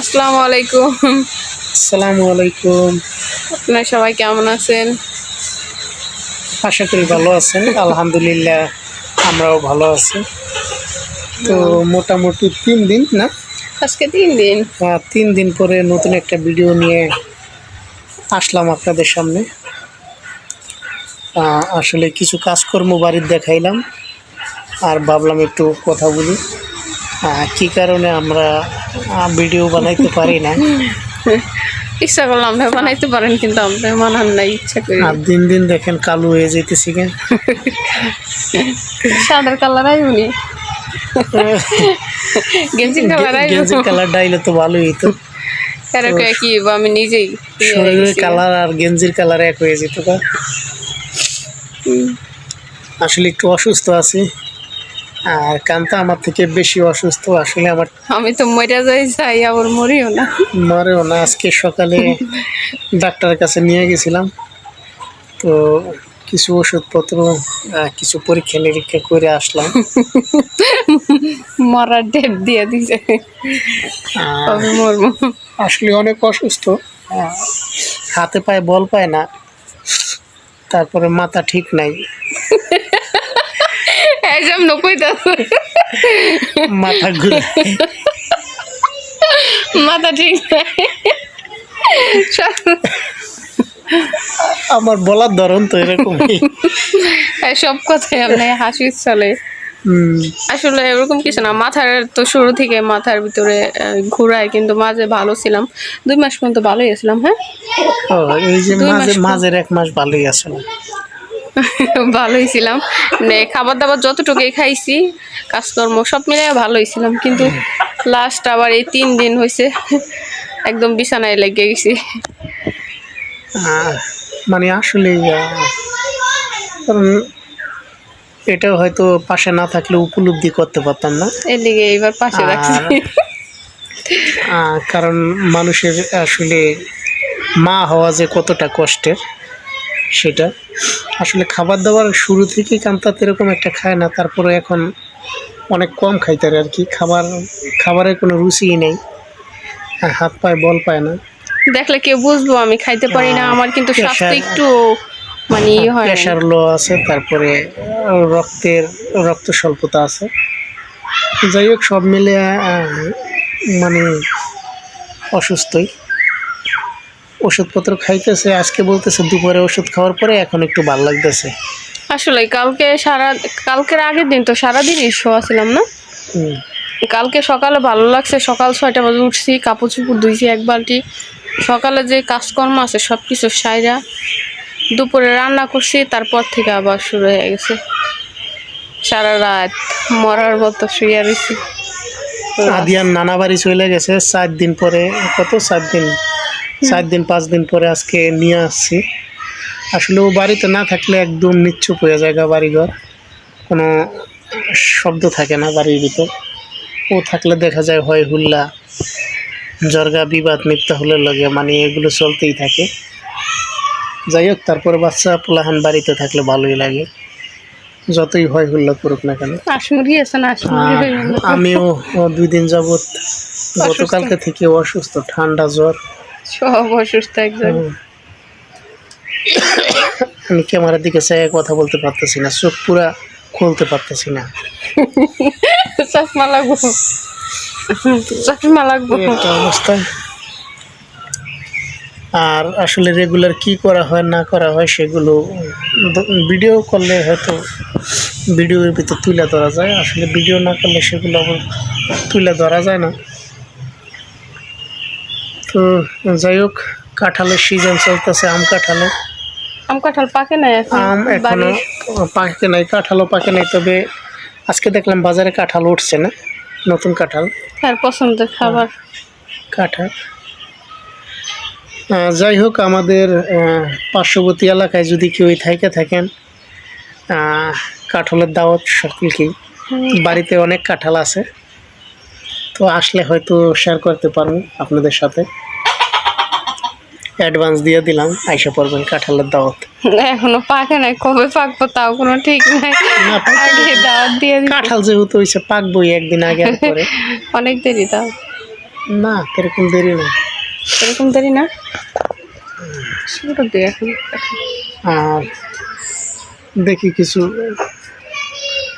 আসসালামু আলাইকুম। আসসালামু আলাইকুম। আপনারা সবাই কেমন আছেন? আশা করি ভালো আছেন। আলহামদুলিল্লাহ আমরাও ভালো আছি। তো মোটামুটি তিন দিন না? আজকে তিন দিন। আহ, তিন দিন পরে নতুন একটা ভিডিও নিয়ে আসলাম আপনাদের সামনে। আসলে কিছু কাজকর্ম বাড়ির দেখাইলাম। আর ভাবলাম একটু কথা বলি। কি কারণে আমরা ভিডিও বানাইতে পারি না? ইচ্ছা করলে আমরা বানাইতে পারেন কিন্তু আমরা মানান নাই ইচ্ছা করি। আর দিন দিন দেখেন কালো হয়ে যেতেছি কেন? সাদার কালার আইবনি গেঞ্জির কালার আইব। গেঞ্জির কালার ডাইলে তো ভালোই হইতো। কারও কি আমি নিজেই শরীরের কালার আর গেঞ্জির কালার এক হয়ে যেত আসলে একটু অসুস্থ আছি। আর কান্তা আমার থেকে বেশি অসুস্থ আসলে আমার আমি তো মরে যাই চাই আবার মরিও না। মরেও না। আজকে সকালে ডাক্তারের কাছে নিয়ে গেছিলাম। তো কিছু ওষুধপত্র কিছু পরীক্ষা নিরীক্ষা করে আসলাম। মরার ডেট দিয়ে দিছে। আসলে অনেক অসুস্থ। হাতে পায়ে বল পায় না। তারপরে মাথা ঠিক নাই। এইসব নকই তো মাথা ঘুরে। মাথা ঠিক আমার বলার ধরন তো এরকমই। সব কথাই আপনি হাসি চলে আসলে এরকম কিছু না মাথার তো শুরু থেকে মাথার ভিতরে ঘুরায় কিন্তু মাঝে ভালো ছিলাম। দুই মাস পর্যন্ত ভালোই ছিলাম হ্যাঁ? এই যে মাঝে মাঝের এক মাস ভালোই আসলে। ভালোই ছিলাম। মানে খাবার দাবার যতটুকুই খাইছি কাজকর্ম সব মিলে ভালোই ছিলাম। কিন্তু লাস্ট আবার এই তিন দিন হয়েছে একদম বিছানায় লেগে গেছি। মানে আসলে এটা হয়তো পাশে না থাকলে উপলব্ধি করতে পারতাম না। এর লিগে এইবার পাশে রাখছি। কারণ মানুষের আসলে মা হওয়া যে কতটা কষ্টের সেটা আসলে খাবার দাবার শুরু থেকেই কান্তাতে এরকম একটা খায় না তারপরে এখন অনেক কম খাইতে আর কি। খাবার খাবারের কোনো রুচিই নেই। হাত পায়ে বল পায় না। দেখলে কেউ বুঝব আমি খাইতে পারি না আমার কিন্তু স্বাস্থ্য একটু মানে ইয়ে হয়। প্রেশার লো আছে তারপরে রক্তের রক্ত স্বল্পতা আছে। যাই হোক সব মিলে মানে অসুস্থই। ওষুধপত্র খাইতেছে আজকে বলতেছে দুপুরে ওষুধ খাওয়ার পরে এখন একটু ভালো লাগতেছে। আসলে কালকে সারা কালকের আগের দিন তো সারাদিনই শোয়া ছিলাম না। কালকে সকালে ভালো লাগছে সকাল ছয়টা বাজে উঠছি কাপড় চুপড় ধুইছি এক বালটি সকালে যে কাজকর্ম আছে সব কিছু সাইরা দুপুরে রান্না করছি তারপর থেকে আবার শুরু হয়ে গেছে। সারা রাত মরার মতো শুয়ে রয়েছি আদিয়ার নানা বাড়ি চলে গেছে চার দিন পরে কত চার দিন? চার দিন পাঁচ দিন পরে আজকে নিয়ে আসছি। আসলে ও বাড়িতে না থাকলে একদম নিচ্ছুপ হয়ে যায় গা বাড়িঘর। কোনো শব্দ থাকে না বাড়ির ভিতর। ও থাকলে দেখা যায় হয় হুল্লা জর্গা বিবাদ মিথ্যা হলে লাগে মানে এগুলো চলতেই থাকে। যাই হোক তারপরে বাচ্চা পোলাহান বাড়িতে থাকলে ভালোই লাগে। যতই হয় হুল্লা করুক না কেন। আমিও দুই দিন যাবৎ গতকালকে থেকে অসুস্থ ঠান্ডা জ্বর। সব অসুস্থ একজন। আমি ক্যামেরার দিকে চাই কথা বলতে পারতেছি না চোখ পুরা খুলতে পারতেছি না। চশমা লাগবো। চশমা লাগবো। একটা অবস্থা। আর আসলে রেগুলার কি করা হয় না করা হয় সেগুলো ভিডিও করলে হয়তো ভিডিওর ভিতর তুলে ধরা যায় আসলে ভিডিও না করলে সেগুলো আবার তুলে ধরা যায় না। তো যাই হোক কাঁঠালের সিজন চলতেছে আম কাঁঠালের আম কাঁঠাল পাকে নাই আম এখনও পাকে নাই কাঁঠালও পাকে নাই তবে আজকে দেখলাম বাজারে কাঁঠাল উঠছে না নতুন কাঁঠাল। তার পছন্দের খাবার। কাঁঠাল। যাই হোক আমাদের পার্শ্ববর্তী এলাকায় যদি কেউ থাকে থাকেন কাঁঠালের দাওয়াত সকলকেই। বাড়িতে অনেক কাঁঠাল আছে। তো আসলে হয়তো শেয়ার করতে পারব আপনাদের সাথে। অ্যাডভান্স দিয়ে দিলাম আইসা পড়বেন কাঁঠালের দাওয়াত। এখনও পাকে নাই কবে পাকবো তাও কোনো ঠিক নাই। আগে দাওয়াত দিয়ে দিই কাঁঠাল যেহেতু হয়েছে পাকবই একদিন আগে আর পরে। অনেক দেরি তাও। না এরকম দেরি না। এরকম দেরি না? এখন। আর দেখি কিছু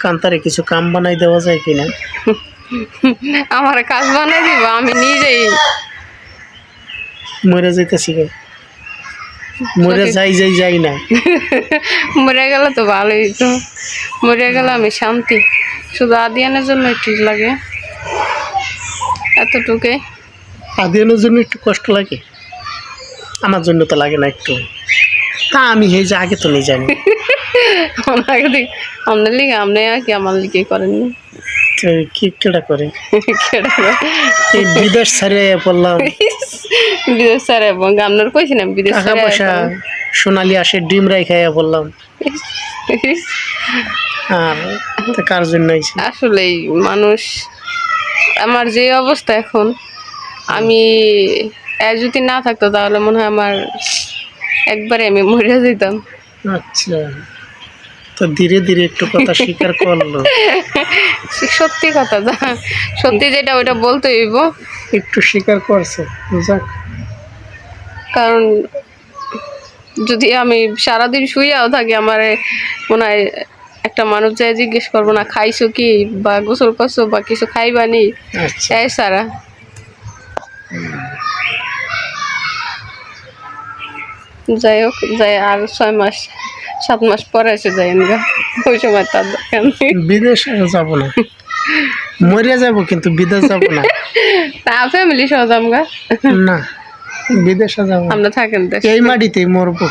কান্তারে কিছু কাম বানাই দেওয়া যায় কিনা। আমার কাজ বানাই দিব আমি নিজেই। মরে যাইতেছি গে। মরে যাই যাই যাই না। মরে গেলে তো ভালোই তো মরে গেলে আমি শান্তি। শুধু আদিয়ানের জন্য ঠিক লাগে। এতটুকুই। আদিয়ানোর জন্য একটু কষ্ট লাগে। আমার জন্য তো লাগে না একটু। তা আমি এই যে আগে তো নিয়ে জানি। দেখ আপনার লিগে আপনি আর কি আমার লিগে করেননি। কি করে? কেডা করে? এই বিদেশ পড়লাম। বিদেশ এবং আপনার কইছিলাম বিদেশ টাকা পয়সা সোনালি আসে ডিম রাই খাইয়া বললাম আর কার জন্য আসলেই মানুষ আমার যে অবস্থা এখন আমি যদি না থাকতো তাহলে মনে হয় আমার একবারে আমি মরে যেতাম আচ্ছা। তো ধীরে ধীরে একটু কথা স্বীকার করল। সত্যি কথা যা সত্যি যেটা ওইটা বলতে হইব। একটু স্বীকার করছে যাক। কারণ যদি আমি সারাদিন শুয়েও থাকি আমার মনে হয় একটা মানুষ যায় জিজ্ঞেস করব না খাইছো কি? বা গোসল করছ? বা কিছু খাইবা নি? আচ্ছা। এই সারা। যাই হোক যাই আর ছয় মাস। সাত মাস পরে এসে যাই আমরা ওই সময় তার দরকার নেই বিদেশে যাব না। মরিয়া যাব কিন্তু বিদেশ যাব না। তা ফ্যামিলি সহ আমরা না বিদেশে যাব। আমরা থাকেন এই মাটিতেই মরবো।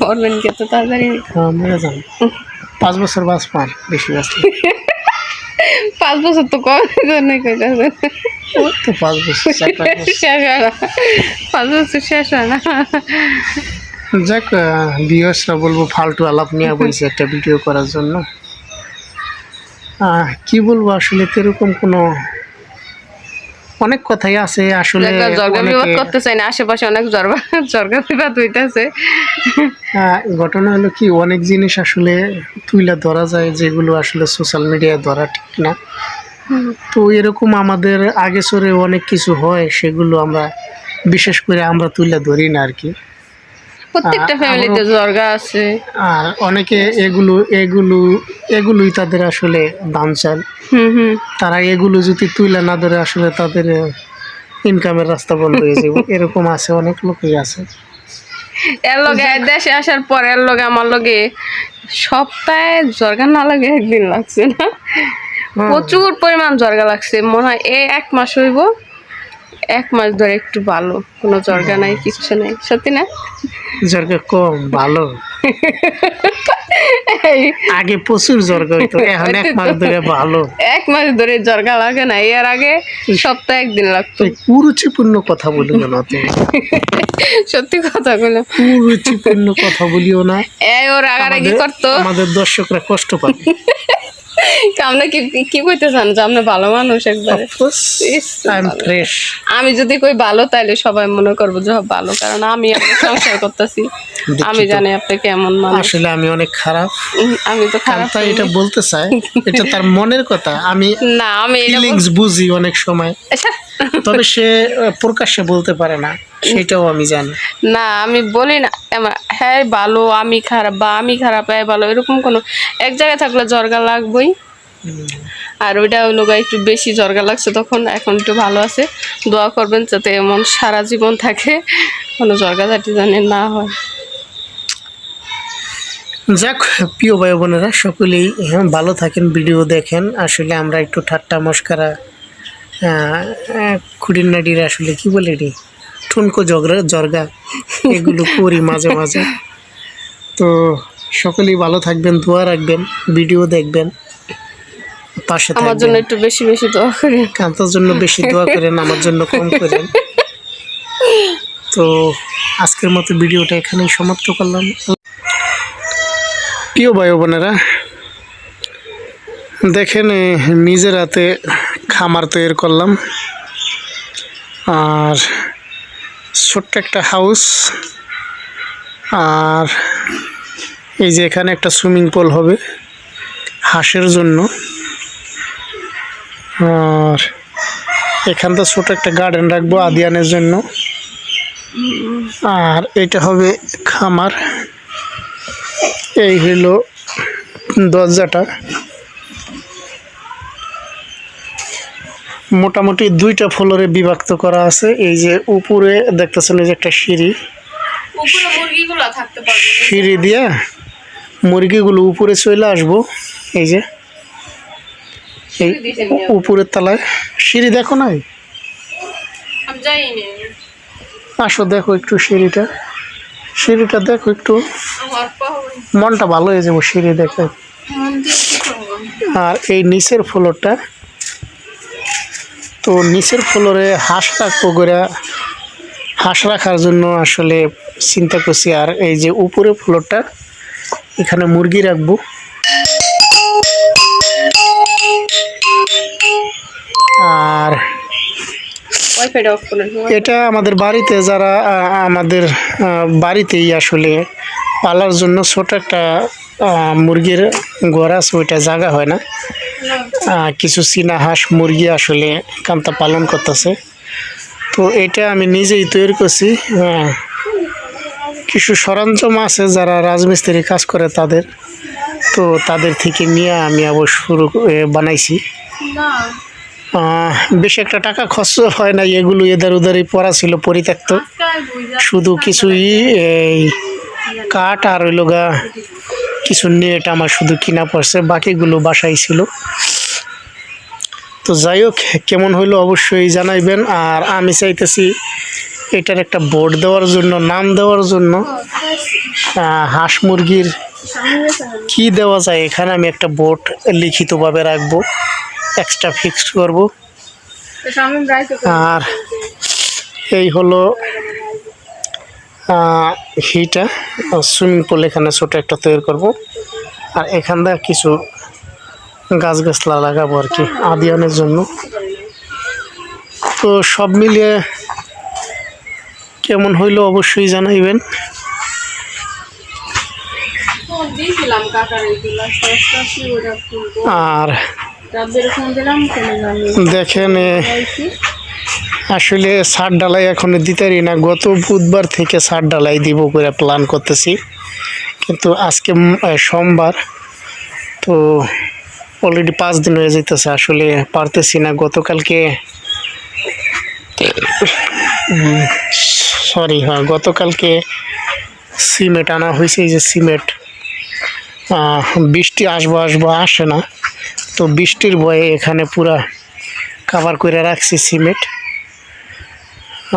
মরবেন কে তো তাড়াতাড়ি? হ্যাঁ মরে যাব। পাঁচ বছর বাস পার বেশি বাঁচলে। পাঁচ বছর তো কম জন্য কইতাছে তো পাঁচ বছর পাঁচ বছর। শেষ হয় না। পাঁচ বছর শেষ হয় না। যাক বিয়সরা বলব ফালতু আলাপ নিয়ে বলছে একটা ভিডিও করার জন্য। কি বলব আসলে এরকম কোনো অনেক কথাই আছে আসলে জর্গা বিবাদ করতে চাই না আশেপাশে অনেক জর্গা জর্গা বিবাদ হইতেছে। ঘটনা হলো কি অনেক জিনিস আসলে তুইলা ধরা যায় যেগুলো আসলে সোশ্যাল মিডিয়ায় ধরা ঠিক না। তো এরকম আমাদের আগে সরে অনেক কিছু হয় সেগুলো আমরা বিশেষ করে আমরা তুলে ধরি না আর কি। প্রত্যেকটা ফ্যামিলিতে জর্গা আছে। আর অনেকে এগুলো এগুলো এগুলোই তাদের আসলে দাম হুম তারা এগুলো যদি তুলে না ধরে আসলে তাদের ইনকামের রাস্তা বন্ধ হয়ে যাবে এরকম আছে অনেক লোকই আছে। এর লগে দেশে আসার পর এর লগে আমার লগে সপ্তাহে জর্গা না লাগে একদিন লাগছে না। প্রচুর পরিমাণ জর্গা লাগছে। মনে হয় এই এক মাস হইব। এক মাস ধরে একটু ভালো কোনো জর্গা নাই কিচ্ছু নাই। সত্যি না? জর্গা কম ভালো। আগে প্রচুর জর্গা হইতো এখন এক মাস ধরে ভালো। এক মাস ধরে জর্গা লাগে না এর আগে সপ্তাহে একদিন লাগতো। কুরুচিপূর্ণ কথা বলিও না তুমি। সত্যি কথা বললাম কুরুচিপূর্ণ কথা বলিও না। এই ওর আগারে কি করতো। আমাদের দর্শকরা কষ্ট পাবে। আপনি কি কি কইতে চান যে আপনি ভালো মানুষ একবারে? আমি যদি কই ভালো তাইলে সবাই মনে করব যে ভালো কারণ আমি সংসার করতেছি। আমি জানি আপনি কেমন মানুষ। আসলে আমি অনেক খারাপ। আমি তো খারাপ তাই এটা বলতে চাই। এটা তার মনের কথা। আমি না আমি ফিলিংস বুঝি অনেক সময়। আচ্ছা, তবে সে প্রকাশ্যে বলতে পারে না সেটাও আমি জানি। না আমি বলি না হ্যাঁ ভালো আমি খারাপ বা আমি খারাপ হ্যাঁ ভালো এরকম কোনো এক জায়গায় থাকলে জর্গা লাগবেই। আর ওইটা হলো গা একটু বেশি জর্গা লাগছে তখন এখন একটু ভালো আছে। দোয়া করবেন যাতে এমন সারা জীবন থাকে কোনো জর্গা জাতি জানে না হয়। যাক প্রিয় ভাই বোনেরা সকলেই হ্যাঁ, ভালো থাকেন ভিডিও দেখেন। আসলে আমরা একটু ঠাট্টা মস্কারা খুঁড়ির নাডির আসলে কি বলে রে? ঠুনকো জগরা জর্গা এগুলো করি মাঝে মাঝে। তো সকলেই ভালো থাকবেন দোয়া রাখবেন ভিডিও দেখবেন পাশে আমার জন্য একটু বেশি বেশি দোয়া করি কান্তার জন্য বেশি দোয়া করেন আমার জন্য কম করেন। তো আজকের মতো ভিডিওটা এখানেই সমাপ্ত করলাম। প্রিয় ভাই বোনেরা দেখেন নিজের হাতে খামার তৈরি করলাম। আর ছোট্ট একটা হাউস আর এই যে এখানে একটা সুইমিং পুল হবে হাঁসের জন্য। আর এখানটা ছোট একটা গার্ডেন রাখব আদিয়ানের জন্য। আর এটা হবে খামার। এই হলো দরজাটা। মোটামুটি দুইটা ফ্লোরে বিভক্ত করা আছে। এই যে উপরে দেখতেছেন এই যে একটা সিঁড়ি। সিঁড়ি দিয়া মুরগিগুলো উপরে চলে আসব। এই যে এই উপরের তলায়। সিঁড়ি দেখো নাই? আসো দেখো একটু সিঁড়িটা। সিঁড়িটা দেখো একটু। মনটা ভালো হয়ে যাব সিঁড়ি দেখে। আর এই নিচের ফ্লোরটা তো নিচের ফ্লোরে হাঁস রাখব করে হাঁস রাখার জন্য আসলে চিন্তা করছি। আর এই যে উপরে ফ্লোরটা এখানে মুরগি রাখব। আর এটা আমাদের বাড়িতে যারা আমাদের বাড়িতেই আসলে পালার জন্য ছোট একটা মুরগির ঘর আছে ওইটা জায়গা হয় না। কিছু চীনা হাঁস মুরগি আসলে কান্তা পালন করতেছে। তো এটা আমি নিজেই তৈরি করছি। আহ, কিছু সরঞ্জাম আছে যারা রাজমিস্ত্রি কাজ করে তাদের। তো তাদের থেকে নিয়ে আমি আবার শুরু বানাইছি। বেশি একটা টাকা খরচ হয় না এগুলো এদের উদারই পড়া ছিল পরিত্যক্ত। শুধু কিছুই এই কাঠ আর ওই লগা কিছু নেট আমার শুধু কিনা পড়ছে বাকিগুলো বাসায় ছিল। তো যাই হোক কেমন হইল অবশ্যই জানাইবেন। আর আমি চাইতেছি এটার একটা বোর্ড দেওয়ার জন্য নাম দেওয়ার জন্য। হাঁস মুরগির কি দেওয়া যায় এখানে আমি একটা বোর্ড লিখিতভাবে রাখব এক্সট্রা ফিক্সড করব। আর এই হলো হিটা সুইমিং পুল এখানে ছোট একটা তৈরি করব। আর এখান দিয়ে কিছু গাছ গাছলা লাগাবো আর কি আদিয়ানের জন্য। তো সব মিলিয়ে কেমন হইল অবশ্যই জানাইবেন। আর দেখেন আসলে সার ডালাই এখন দিতে পারি না। গত বুধবার থেকে সার ডালাই দিব করে প্ল্যান করতেছি। কিন্তু আজকে সোমবার, তো অলরেডি পাঁচ দিন হয়ে যেতেছে আসলে পারতেছি না। গতকালকে সরি হ্যাঁ গতকালকে সিমেন্ট আনা হয়েছে। এই যে সিমেন্ট বৃষ্টি আসব আসব আসে না। তো বৃষ্টির ভয়ে এখানে পুরা কাভার করে রাখছি সিমেন্ট।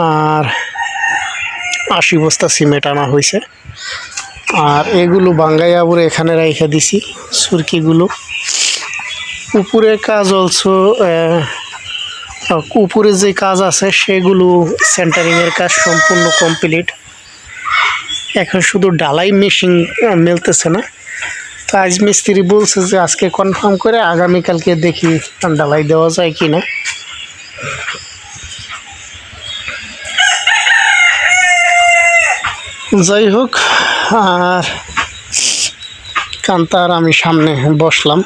আর আশি বস্তা সিমেন্ট আনা হয়েছে। আর এগুলো বাঙ্গাইয়া পরে এখানে রেখে দিছি, সুরকিগুলো। উপরে কাজ অলসো উপরে যে কাজ আছে সেগুলো সেন্টারিংয়ের কাজ সম্পূর্ণ কমপ্লিট এখন শুধু ডালাই মেশিন মেলতেছে না। তো আজ মিস্ত্রি বলছে যে আজকে কনফার্ম করে আগামীকালকে দেখি ডালাই দেওয়া যায় কি না যাই হোক আর কান্তার আমি সামনে বসলাম।